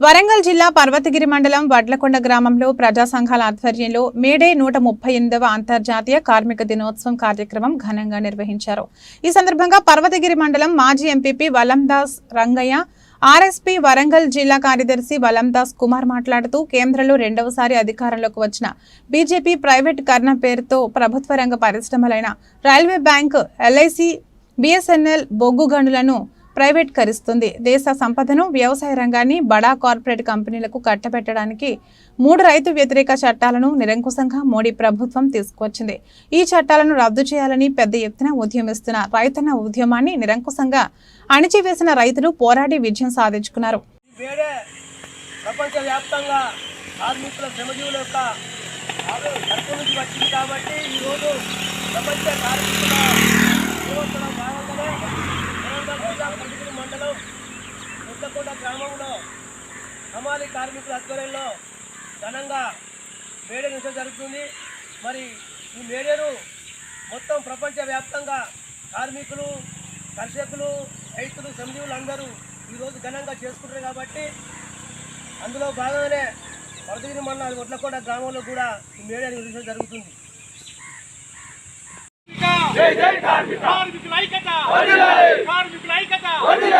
వరంగల్ జిల్లా పర్వతగిరి మండలం వడ్లకొండ గ్రామంలో ప్రజా సంఘాల ఆధ్వర్యంలో మేడే నూట ముప్పై ఎనిమిదవ అంతర్జాతీయ కార్మిక దినోత్సవం కార్యక్రమం ఘనంగా నిర్వహించారు. ఈ సందర్భంగా పర్వతగిరి మండలం మాజీ ఎంపీపీ వలందాస్ రంగయ్య ఆర్ఎస్పీ వరంగల్ జిల్లా కార్యదర్శి వలందాస్ కుమార్ మాట్లాడుతూ కేంద్రంలో రెండవసారి అధికారంలోకి వచ్చిన బీజేపీ ప్రైవేట్ కర్ణ పేరుతో ప్రభుత్వ రంగ పరిశ్రమలైన రైల్వే బ్యాంక్ ఎల్ఐసి బిఎస్ఎన్ఎల్ బొగ్గు గనులను ప్రైవేట్కరిస్తుంది. దేశ సంపదను వ్యవసాయ రంగాన్ని బడా కార్పొరేట్ కంపెనీలకు కట్టబెట్టడానికి మూడు రైతు వ్యతిరేక చట్టాలను నిరంకుశంగా మోడీ ప్రభుత్వం తీసుకువచ్చింది. ఈ చట్టాలను రద్దు చేయాలని పెద్ద ఎత్తున ఉద్యమిస్తున్న రైతన్న ఉద్యమాన్ని నిరంకుశంగా అణిచివేసిన రైతులు పోరాడి విజయం సాధించుకున్నారు. ప్రపంచవ్యాప్తంగా కార్మికుల శ్రమజీవుల యొక్క నుంచి వచ్చింది కాబట్టి ఈరోజు ప్రపంచ కార్మికుల దినోత్సవం భాగంగానే వరంగల్ మండలం ముద్దకొండ గ్రామంలో హమాలి కార్మికుల ఆధ్వర్యంలో ఘనంగా మేడే నిమిషం జరుగుతుంది. మరి ఈ మేడేను మొత్తం ప్రపంచవ్యాప్తంగా కార్మికులు కర్షకులు రైతులు శ్రమజీవులు అందరూ ఈరోజు ఘనంగా చేసుకుంటారు కాబట్టి అందులో భాగంగానే వరదగిరి మండలం ఒడ్లకోట గ్రామంలో కూడా ఈ మేడే నిర్వహించడం జరుగుతుంది. కార్మికుల ஒன்றிய